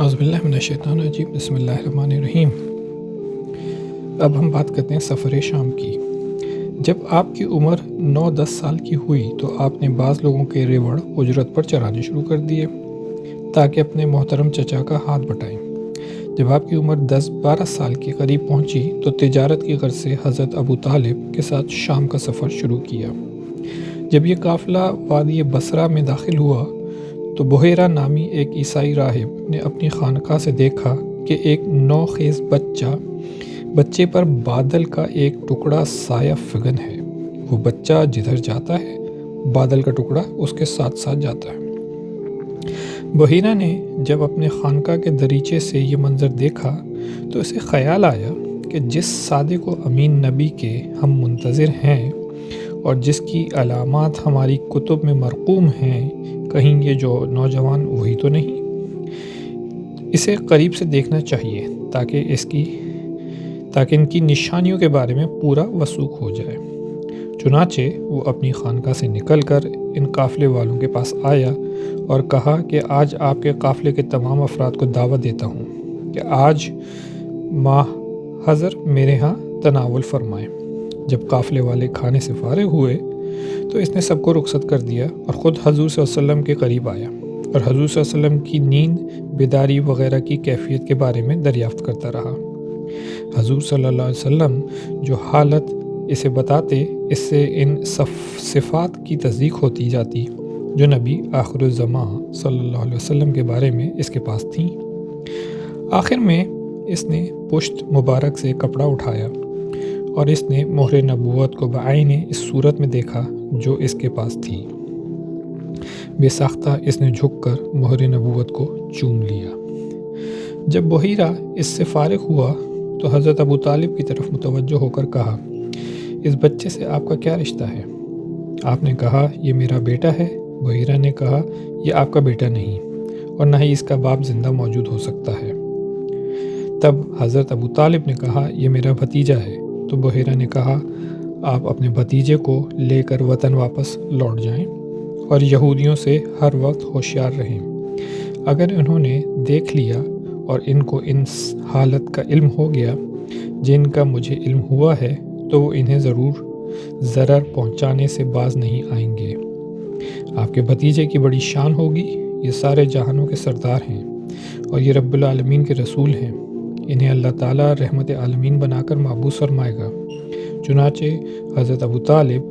اعوذ باللہ من الشیطان الرجیم، بسم اللہ الرحمن الرحیم۔ اب ہم بات کرتے ہیں سفر شام کی۔ جب آپ کی عمر نو دس سال کی ہوئی تو آپ نے بعض لوگوں کے ریوڑ اجرت پر چرانے شروع کر دیے، تاکہ اپنے محترم چچا کا ہاتھ بٹائیں۔ جب آپ کی عمر دس بارہ سال کے قریب پہنچی تو تجارت کی غرض سے حضرت ابو طالب کے ساتھ شام کا سفر شروع کیا۔ جب یہ قافلہ وادی بصرہ میں داخل ہوا تو بحیرہ نامی ایک عیسائی راہب نے اپنی خانقاہ سے دیکھا کہ ایک نو خیز بچہ بچے پر بادل کا ایک ٹکڑا سایہ فگن ہے۔ وہ بچہ جدھر جاتا ہے، بادل کا ٹکڑا اس کے ساتھ ساتھ جاتا ہے۔ بحیرہ نے جب اپنے خانقاہ کے دریچے سے یہ منظر دیکھا تو اسے خیال آیا کہ جس سادے کو امین نبی کے ہم منتظر ہیں اور جس کی علامات ہماری کتب میں مرقوم ہیں کہیں یہ جو نوجوان وہی تو نہیں۔ اسے قریب سے دیکھنا چاہیے تاکہ اس کی، تاکہ ان کی نشانیوں کے بارے میں پورا وسوخ ہو جائے۔ چنانچہ وہ اپنی خانقاہ سے نکل کر ان قافلے والوں کے پاس آیا اور کہا کہ آج آپ کے قافلے کے تمام افراد کو دعوت دیتا ہوں کہ آج ماہ حضر میرے ہاں تناول فرمائیں۔ جب قافلے والے کھانے سے فارغ ہوئے تو اس نے سب کو رخصت کر دیا اور خود حضور صلی اللہ علیہ وسلم کے قریب آیا اور حضور صلی اللہ علیہ وسلم کی نیند، بیداری وغیرہ کی کیفیت کے بارے میں دریافت کرتا رہا۔ حضور صلی اللہ علیہ وسلم جو حالت اسے بتاتے، اس سے ان صفات کی تصدیق ہوتی جاتی جو نبی آخر الزماں صلی اللہ علیہ وسلم کے بارے میں اس کے پاس تھیں۔ آخر میں اس نے پشت مبارک سے کپڑا اٹھایا۔ اور اس نے مہر نبوت کو بعین اس صورت میں دیکھا جو اس کے پاس تھی۔ بے ساختہ اس نے جھک کر مہر نبوت کو چوم لیا۔ جب بحیرہ اس سے فارغ ہوا تو حضرت ابو طالب کی طرف متوجہ ہو کر کہا، اس بچے سے آپ کا کیا رشتہ ہے؟ آپ نے کہا، یہ میرا بیٹا ہے۔ بحیرہ نے کہا، یہ آپ کا بیٹا نہیں، اور نہ ہی اس کا باپ زندہ موجود ہو سکتا ہے۔ تب حضرت ابو طالب نے کہا، یہ میرا بھتیجا ہے۔ تو بحیرہ نے کہا، آپ اپنے بھتیجے کو لے کر وطن واپس لوٹ جائیں اور یہودیوں سے ہر وقت ہوشیار رہیں۔ اگر انہوں نے دیکھ لیا اور ان کو ان حالت کا علم ہو گیا جن کا مجھے علم ہوا ہے، تو وہ انہیں ضرور ضرر پہنچانے سے باز نہیں آئیں گے۔ آپ کے بھتیجے کی بڑی شان ہوگی۔ یہ سارے جہانوں کے سردار ہیں اور یہ رب العالمین کے رسول ہیں۔ انہیں اللہ تعالیٰ رحمت عالمین بنا کر معبوس فرمائے گا۔ چنانچہ حضرت ابو طالب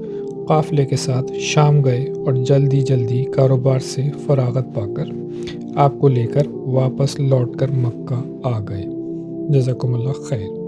قافلے کے ساتھ شام گئے اور جلدی جلدی کاروبار سے فراغت پا کر آپ کو لے کر واپس لوٹ کر مکہ آ گئے۔ جزاکم اللہ خیر۔